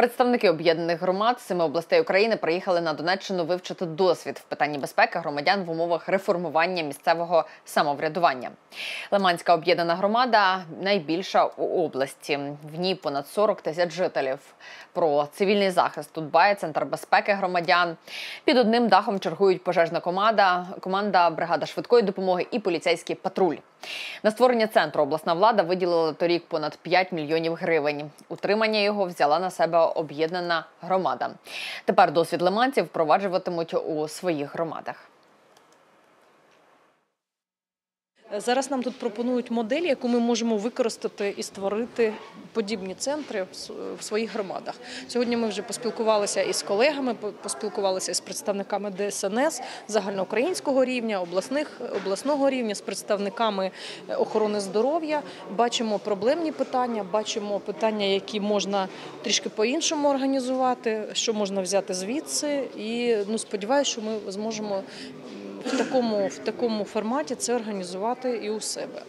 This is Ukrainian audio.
Представники об'єднаних громад семи областей України приїхали на Донеччину вивчити досвід в питанні безпеки громадян в умовах реформування місцевого самоврядування. Лиманська об'єднана громада найбільша у області. В ній понад 40 тисяч жителів. Про цивільний захист тут дбає центр безпеки громадян. Під одним дахом чергують пожежна команда, команда бригада швидкої допомоги і поліцейський патруль. На створення центру обласна влада виділила торік понад 5 мільйонів гривень. Утримання його взяла на себе об'єднана громада. Тепер досвід лиманців впроваджуватимуть у своїх громадах. Зараз нам тут пропонують модель, яку ми можемо використати і створити подібні центри в своїх громадах. Сьогодні ми вже поспілкувалися із колегами, по- поспілкувалися з представниками ДСНС загальноукраїнського рівня, обласних обласного рівня, з представниками е, охорони здоров'я. Бачимо проблемні питання, бачимо питання, які можна трішки по-іншому організувати, що можна взяти звідси. І ну сподіваюся, що ми зможемо в такому, в такому форматі це організувати і у себе.